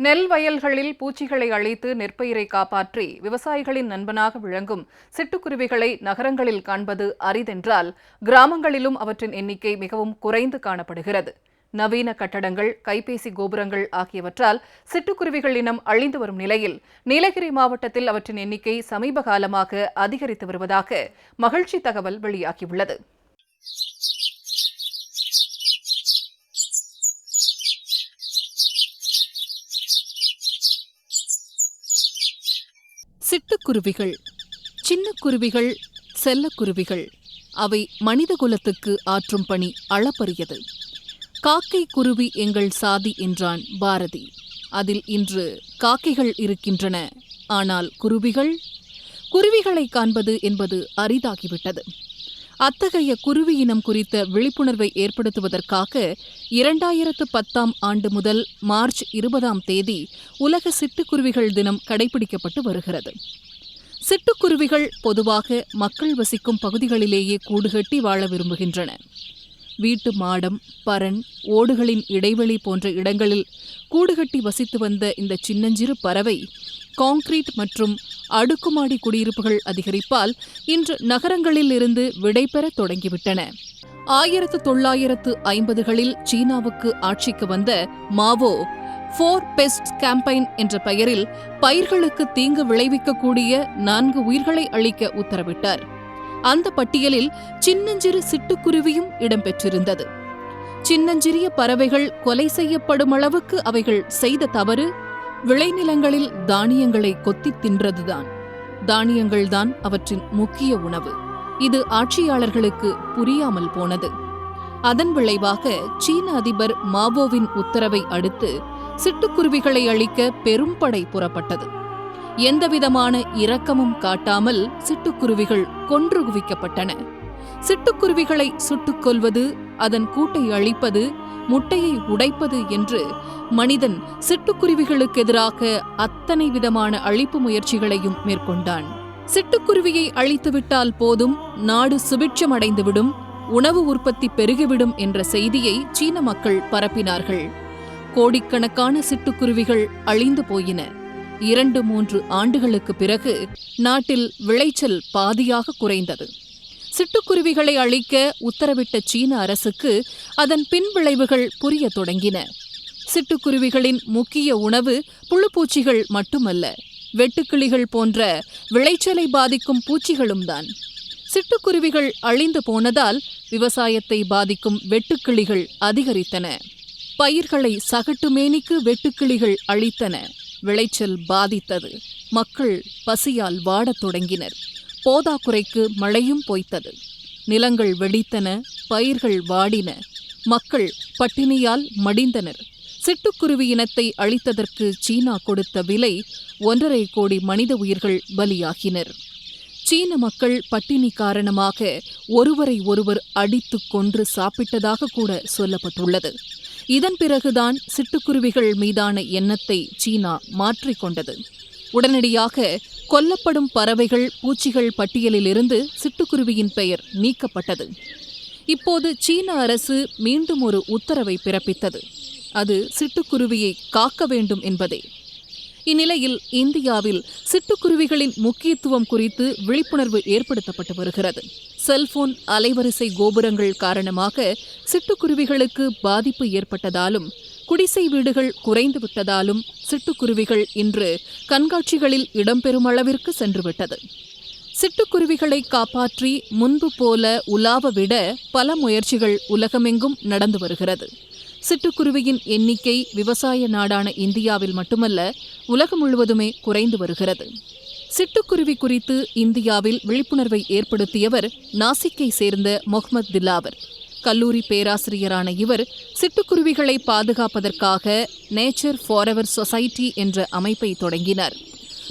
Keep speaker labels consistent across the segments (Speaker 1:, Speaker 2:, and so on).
Speaker 1: நெல் வயல்களில் பூச்சிகளை அழித்து நெற்பயிரை காப்பாற்றி விவசாயிகளின் நண்பனாக விளங்கும் சிட்டுக்குருவிகளை நகரங்களில் காண்பது அரிதென்றால் கிராமங்களிலும் அவற்றின் எண்ணிக்கை மிகவும் குறைந்து காணப்படுகிறது. நவீன கட்டடங்கள் கைபேசி கோபுரங்கள் ஆகியவற்றால் சிட்டுக்குருவிகள் இனம் அழிந்து வரும் நிலையில் நீலகிரி மாவட்டத்தில் அவற்றின் எண்ணிக்கை சமீப காலமாக அதிகரித்து வருவதாக மகிழ்ச்சி தகவல் வெளியாகியுள்ளது. சிட்டுக்குருவிகள். சின்ன குருவிகள் செல்லக்குருவிகள். அவை மனித குலத்துக்கு ஆற்றும் பணி அளப்பரியது. காக்கை குருவி எங்கள் சாதி என்றான் பாரதி. அதில் இன்று காக்கைகள் இருக்கின்றன. ஆனால் குருவிகள்? குருவிகளை காண்பது என்பது அரிதாகிவிட்டது. அத்தகைய குருவி இனம் குறித்த விழிப்புணர்வை ஏற்படுத்துவதற்காக இரண்டாயிரத்து பத்தாம் ஆண்டு முதல் மார்ச் இருபதாம் தேதி உலக சிட்டுக்குருவிகள் தினம் கடைபிடிக்கப்பட்டு வருகிறது. சிட்டுக்குருவிகள் பொதுவாக மக்கள் வசிக்கும் பகுதிகளிலேயே கூடுகட்டி வாழ விரும்புகின்றன. வீட்டு மாடம் பரண் ஓடுகளின் இடைவெளி போன்ற இடங்களில் கூடுகட்டி வசித்து வந்த இந்த சின்னஞ்சிறு பறவை கான்கிரீட் மற்றும் அடுக்குமாடி குடியிருப்புகள் அதிகரிப்பால் இன்று நகரங்களில் இருந்து விடைபெற தொடங்கிவிட்டன. ஆயிரத்து தொள்ளாயிரத்து ஐம்பதுகளில் சீனாவுக்கு ஆட்சிக்கு வந்த மாவோ ஃபோர் பெஸ்ட் கேம்பைன் என்ற பெயரில் பயிர்களுக்கு தீங்கு விளைவிக்கக்கூடிய நான்கு உயிர்களை அளிக்க உத்தரவிட்டார். அந்த பட்டியலில் சின்னஞ்சிறு சிட்டுக்குருவியும் இடம்பெற்றிருந்தது. சின்னஞ்சிறிய பறவைகள் கொலை செய்யப்படும் அளவுக்கு அவைகள் செய்த தவறு விளைநிலங்களில் தானியங்களை கொத்தி தின்றதுதான். தானியங்கள்தான் அவற்றின் முக்கிய உணவு. இது ஆட்சியாளர்களுக்கு புரியாமல் போனது. அதன் விளைவாக சீன அதிபர் மாவோவின் உத்தரவை அடுத்து சிட்டுக்குருவிகளை அழிக்க பெரும்படை புறப்பட்டது. எந்தவிதமான இரக்கமும் காட்டாமல் சிட்டுக்குருவிகள் கொன்று குவிக்கப்பட்டன சிட்டுக்குருவிகளை சுட்டுக் கொல்வது அதன் கூட்டை அழிப்பது முட்டையை உடைப்பது என்று மனிதன் சிட்டுக்குருவிகளுக்கு எதிராக அத்தனை விதமான அழிப்பு முயற்சிகளையும் மேற்கொண்டான். சிட்டுக்குருவியை அழித்துவிட்டால் போதும் நாடு சுபிட்சமடைந்துவிடும் உணவு உற்பத்தி பெருகிவிடும் என்ற செய்தியை சீன மக்கள் பரப்பினார்கள். கோடிக்கணக்கான சிட்டுக்குருவிகள் அழிந்து போயின. இரண்டு மூன்று ஆண்டுகளுக்கு பிறகு நாட்டில் விளைச்சல் பாதியாக குறைந்தது. சிட்டுக்குருவிகளை அழிக்க உத்தரவிட்ட சீன அரசுக்கு அதன் பின்விளைவுகள் புரிய தொடங்கின. சிட்டுக்குருவிகளின் முக்கிய உணவு புழுப்பூச்சிகள் மட்டுமல்ல வெட்டுக்கிளிகள் போன்ற விளைச்சலை பாதிக்கும் பூச்சிகளும் தான். சிட்டுக்குருவிகள் அழிந்து போனதால் விவசாயத்தை பாதிக்கும் வெட்டுக்கிளிகள் அதிகரித்தன. பயிர்களை சகட்டுமேனிக்கு வெட்டுக்கிளிகள் அழித்தன. விளைச்சல் பாதித்தது. மக்கள் பசியால் வாடத் தொடங்கினர். போதாக்குறைக்கு மழையும் பொய்த்தது. நிலங்கள் வெடித்தன பயிர்கள் வாடின. மக்கள் பட்டினியால் மடிந்தனர். சிட்டுக்குருவி இனத்தை அழித்ததற்கு சீனா கொடுத்த விலை ஒன்றரை கோடி மனித உயிர்கள் பலியாகினர். சீன மக்கள் பட்டினி காரணமாக ஒருவரை ஒருவர் அடித்துக் கொன்று சாப்பிட்டதாக கூட சொல்லப்பட்டுள்ளது. இதன் பிறகுதான் சிட்டுக்குருவிகள் மீதான எண்ணத்தை சீனா மாற்றிக்கொண்டது உடனடியாக கொல்லப்படும் பறவைகள் பூச்சிகள் பட்டியலிலிருந்து சிட்டுக்குருவியின் பெயர் நீக்கப்பட்டது. இப்போது சீன அரசு மீண்டும் ஒரு உத்தரவை பிறப்பித்தது. அது சிட்டுக்குருவியை காக்க வேண்டும் என்பதே. இந்நிலையில் இந்தியாவில் சிட்டுக்குருவிகளின் முக்கியத்துவம் குறித்து விழிப்புணர்வு ஏற்படுத்தப்பட்டு வருகிறது. செல்போன் அலைவரிசை கோபுரங்கள் காரணமாக சிட்டுக்குருவிகளுக்கு பாதிப்பு ஏற்பட்டதாலும் குடிசை வீடுகள் குறைந்துவிட்டதாலும் சிட்டுக்குருவிகள் இன்று கண்காட்சிகளில் இடம்பெறும் அளவிற்கு சென்றுவிட்டது. சிட்டுக்குருவிகளை காப்பாற்றி முன்பு போல உலாவ விட பல முயற்சிகள் உலகமெங்கும் நடந்து வருகிறது. சிட்டுக்குருவியின் எண்ணிக்கை விவசாய நாடான இந்தியாவில் மட்டுமல்ல உலகம் முழுவதுமே குறைந்து வருகிறது. சிட்டுக்குருவி குறித்து இந்தியாவில் விழிப்புணர்வை ஏற்படுத்தியவர் நாசிக்கை சேர்ந்த முகமது திலாவர். கல்லூரி பேராசிரியரான இவர் சிட்டுக்குருவிகளை பாதுகாப்பதற்காக நேச்சர் ஃபாரெவர் சொசைட்டி என்ற அமைப்பை தொடங்கினார்.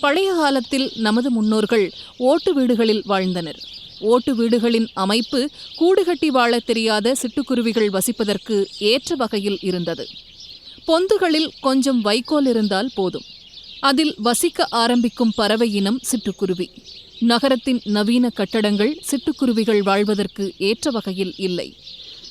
Speaker 1: பழைய காலத்தில் நமது முன்னோர்கள் ஓட்டு வீடுகளில் வாழ்ந்தனர். ஓட்டு வீடுகளின் அமைப்பு கூடுகட்டி வாழத் தெரியாத சிட்டுக்குருவிகள் வசிப்பதற்கு ஏற்ற வகையில் இருந்தது. பொந்துகளில் கொஞ்சம் வைக்கோல் இருந்தால் போதும். அதில் வசிக்க ஆரம்பிக்கும் பறவை இனம் சிட்டுக்குருவி. நகரத்தின் நவீன கட்டடங்கள் சிட்டுக்குருவிகள் வாழ்வதற்கு ஏற்ற வகையில் இல்லை.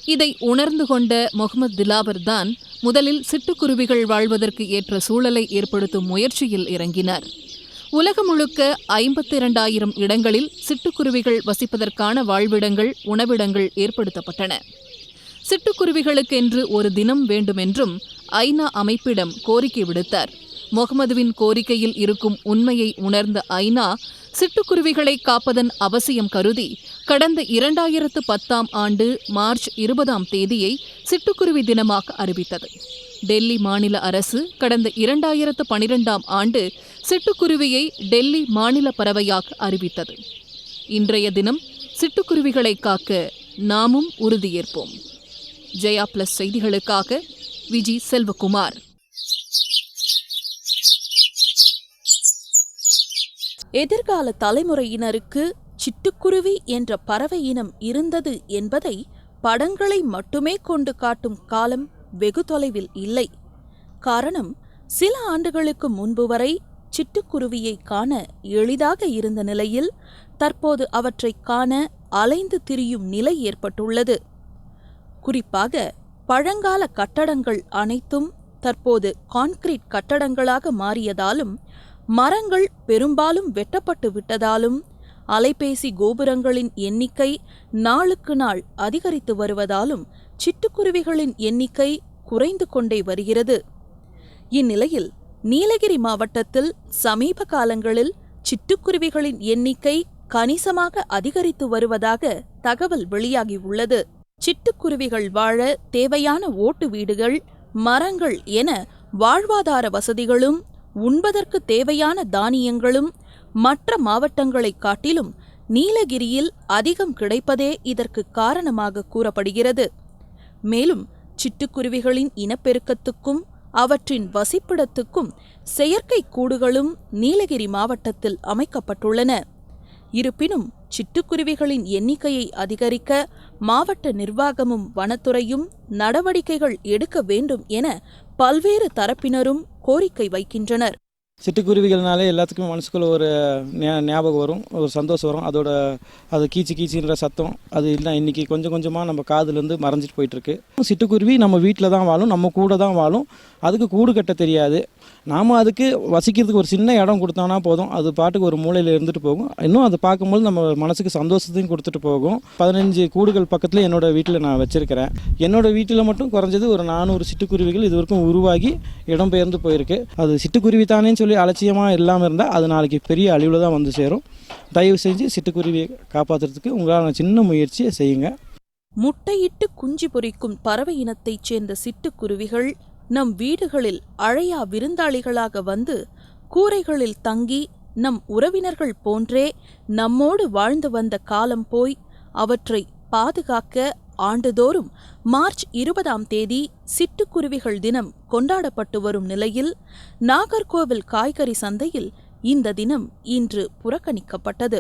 Speaker 1: இதை உணர்ந்து கொண்ட முகமது திலாவர் தான் முதலில் சிட்டுக்குருவிகள் வாழ்வதற்கு ஏற்ற சூழலை ஏற்படுத்தும் முயற்சியில் இறங்கினர். உலகம் முழுக்க ஐம்பத்தி இரண்டாயிரம் இடங்களில் சிட்டுக்குருவிகள் வசிப்பதற்கான வாழ்விடங்கள் உணவிடங்கள் ஏற்படுத்தப்பட்டன. சிட்டுக்குருவிகளுக்கென்று ஒரு தினம் வேண்டுமென்றும் ஐநா அமைப்பிடம் கோரிக்கை விடுத்தார். முகமதுவின் கோரிக்கையில் இருக்கும் உண்மையை உணர்ந்த ஐநா சிட்டுக்குருவிகளை காப்பதன் அவசியம் கருதி கடந்த இரண்டாயிரத்து பத்தாம் ஆண்டு மார்ச் இருபதாம் தேதியை சிட்டுக்குருவி தினமாக அறிவித்தது. டெல்லி மாநில அரசு கடந்த இரண்டாயிரத்து பனிரெண்டாம் ஆண்டு சிட்டுக்குருவியை டெல்லி மாநில பறவையாக அறிவித்தது. இன்றைய தினம் சிட்டுக்குருவிகளை காக்க நாமும் உறுதியேற்போம். ஜெயா பிளஸ் செய்திகளுக்காக விஜி செல்வகுமார்.
Speaker 2: எதிர்கால தலைமுறையினருக்கு சிட்டுக்குருவி என்ற பறவை இனம் இருந்தது என்பதை படங்களை மட்டுமே கொண்டு காட்டும் காலம் வெகு தொலைவில் இல்லை. காரணம் சில ஆண்டுகளுக்கு முன்பு வரை சிட்டுக்குருவியை காண எளிதாக இருந்த நிலையில் தற்போது அவற்றை காண அலைந்து திரியும் நிலை ஏற்பட்டுள்ளது. குறிப்பாக பழங்கால கட்டடங்கள் அனைத்தும் தற்போது கான்கிரீட் கட்டடங்களாக மாறியதாலும் மரங்கள் பெரும்பாலும் வெட்டப்பட்டு விட்டதாலும் அலைபேசி கோபுரங்களின் எண்ணிக்கை நாளுக்கு நாள் அதிகரித்து வருவதாலும் சிட்டுக்குருவிகளின் எண்ணிக்கை குறைந்து கொண்டே வருகிறது. இந்நிலையில் நீலகிரி மாவட்டத்தில் சமீப காலங்களில் சிட்டுக்குருவிகளின் எண்ணிக்கை கணிசமாக அதிகரித்து வருவதாக தகவல் வெளியாகியுள்ளது சிட்டுக்குருவிகள் வாழ தேவையான ஓட்டு வீடுகள் மரங்கள் என வாழ்வாதார வசதிகளும் உண்பதற்கு தேவையான தானியங்களும் மற்ற மாவட்டங்களைக் காட்டிலும் நீலகிரியில் அதிகம் கிடைப்பதே இதற்கு காரணமாக கூறப்படுகிறது. மேலும் சிட்டுக்குருவிகளின் இனப்பெருக்கத்துக்கும் அவற்றின் வசிப்பிடத்துக்கும் செயற்கை கூடுகளும் நீலகிரி மாவட்டத்தில் அமைக்கப்பட்டுள்ளன. இருப்பினும் சிட்டுக்குருவிகளின் எண்ணிக்கையை அதிகரிக்க மாவட்ட நிர்வாகமும் வனத்துறையும் நடவடிக்கைகள் எடுக்க வேண்டும் என பல்வேறு தரப்பினரும் கோரிக்கை வைக்கின்றனர்.
Speaker 3: சிட்டுக்குருவிகள்னாலே எல்லாத்துக்கும் மனசுக்குள்ள ஒரு ஞாபகம் வரும் ஒரு சந்தோஷம் வரும். அதோட அது கீச்சு கீச்சுன்ற சத்தம் அது இல்லை இன்னைக்கு கொஞ்சம் கொஞ்சமாக நம்ம காதுலேருந்து மறைஞ்சிட்டு போயிட்டுருக்கு சிட்டுக்குருவி நம்ம வீட்டில் தான் வாழும் நம்ம கூட தான் வாழும். அதுக்கு கூடு கட்ட தெரியாது. நாம் அதுக்கு வசிக்கிறதுக்கு ஒரு சின்ன இடம் கொடுத்தோன்னா போதும். அது பாட்டுக்கு ஒரு மூலையில் இருந்துட்டு போகும். இன்னும் அதை பார்க்கும்போது நம்ம மனசுக்கு சந்தோஷத்தையும் கொடுத்துட்டு போகும். பதினஞ்சு கூடுகள் பக்கத்தில் என்னோட வீட்டில் நான் வச்சுருக்கிறேன். என்னோட வீட்டில் மட்டும் குறைஞ்சது ஒரு நானூறு சிட்டுக்குருவிகள் இது வரைக்கும் உருவாகி இடம்பெயர்ந்து போயிருக்கு. அது சிட்டுக்குருவி தானேன்னு சொல்லி அலட்சியமாக இல்லாமல் இருந்தால் அது நாளைக்கு பெரிய அழிவில் தான் வந்து சேரும். தயவு செஞ்சு சிட்டுக்குருவியை காப்பாற்றுறதுக்கு உங்களால் சின்ன முயற்சியை செய்யுங்க.
Speaker 2: முட்டையிட்டு குஞ்சு பொரிக்கும் பறவை இனத்தைச் சேர்ந்த சிட்டுக்குருவிகள் நம் வீடுகளில் அழையா விருந்தாளிகளாக வந்து கூரைகளில் தங்கி நம் உறவினர்கள் போன்றே நம்மோடு வாழ்ந்து வந்த காலம் போய் அவற்றை பாதுகாக்க ஆண்டுதோறும் மார்ச் இருபதாம் தேதி சிட்டுக்குருவிகள் தினம் கொண்டாடப்பட்டு வரும் நிலையில் நாகர்கோவில் காய்கறி சந்தையில் இந்த தினம் இன்று புறக்கணிக்கப்பட்டது.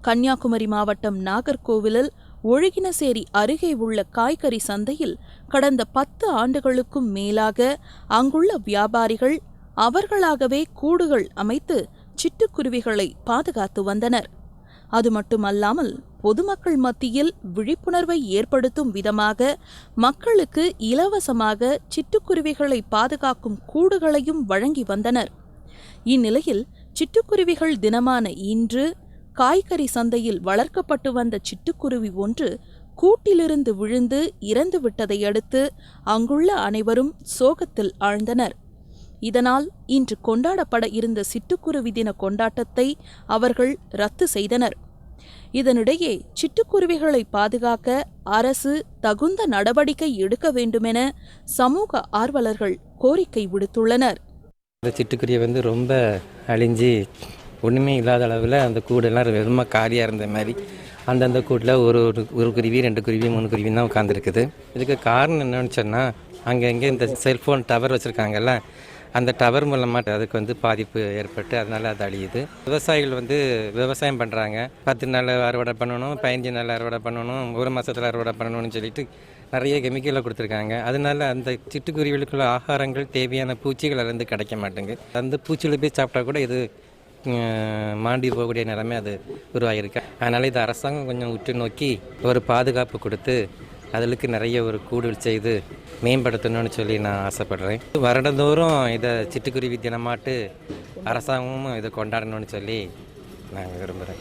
Speaker 2: கன்னியாகுமரி மாவட்டம் நாகர்கோவிலில் ஒழுகினசேரி அருகே உள்ள காய்கறி சந்தையில் கடந்த பத்து ஆண்டுகளுக்கும் மேலாக அங்குள்ள வியாபாரிகள் அவர்களாகவே கூடுகள் அமைத்து சிட்டுக்குருவிகளை பாதுகாத்து வந்தனர். அது மட்டுமல்லாமல் பொதுமக்கள் மத்தியில் விழிப்புணர்வை ஏற்படுத்தும் விதமாக மக்களுக்கு இலவசமாக சிட்டுக்குருவிகளை பாதுகாக்கும் கூடுகளையும் வழங்கி வந்தனர். இந்நிலையில் சிட்டுக்குருவிகள் தினமான இன்று காய்கறி சந்தையில் வளர்க்கப்பட்டு வந்த சிட்டுக்குருவி ஒன்று கூட்டிலிருந்து விழுந்து இறந்து விட்டதை அடுத்து அங்குள்ள அனைவரும் சோகத்தில் ஆழ்ந்தனர். இதனால் இன்று கொண்டாடப்பட இருந்த சிட்டுக்குருவி தின கொண்டாட்டத்தை அவர்கள் ரத்து செய்தனர். இதனிடையே சிட்டுக்குருவிகளை பாதுகாக்க அரசு தகுந்த நடவடிக்கை எடுக்க வேண்டுமென சமூக ஆர்வலர்கள் கோரிக்கை விடுத்துள்ளனர்.
Speaker 4: இந்த சிட்டுக்குருவி வந்து ரொம்ப அழிஞ்சி ஒன்றுமே இல்லாத அளவில் அந்த கூடெல்லாம் ரொம்ப காலியாக இருந்த மாதிரி. அந்தந்த கூட்டில் ஒரு ஒரு ஒரு குருவி ரெண்டு குருவி மூணு குருவி தான் உட்காந்துருக்குது இதுக்கு காரணம் என்னன்னு சொன்னால் அங்கங்கே இந்த செல்ஃபோன் டவர் வச்சுருக்காங்கல்ல அந்த டவர் மூலமாக அதுக்கு வந்து பாதிப்பு ஏற்பட்டு அதனால் அது அழியுது. விவசாயிகள் வந்து விவசாயம் பண்ணுறாங்க பத்து நாள் அறுவடை பண்ணணும் பதினஞ்சு நாள் அறுவடை பண்ணணும் ஒரு மாதத்தில் அறுவடை பண்ணணும்னு சொல்லிட்டு நிறைய கெமிக்கலை கொடுத்துருக்காங்க. அதனால அந்த சிட்டுக்குருவிகளுக்குள்ள ஆகாரங்கள் தேவையான பூச்சிகள் அதுலேருந்து கிடைக்க மாட்டேங்குது. அந்த பூச்சியில் போய் சாப்பிட்டா கூட இது மாண்டி போகக்கூடிய நிலைமை அது உருவாகியிருக்கு. அதனால் இது அரசாங்கம் கொஞ்சம் உற்று நோக்கி ஒரு பாதுகாப்பு கொடுத்து அதுக்கு நிறைய ஒரு கூடுதல் செய்து மேம்படுத்தணும்னு சொல்லி நான் ஆசைப்படுறேன். வருடந்தோறும் இதை சிட்டுக்குருவி தினமாட்டு அரசாங்கமும் இதை கொண்டாடணும்னு சொல்லி நான் விரும்புகிறேன்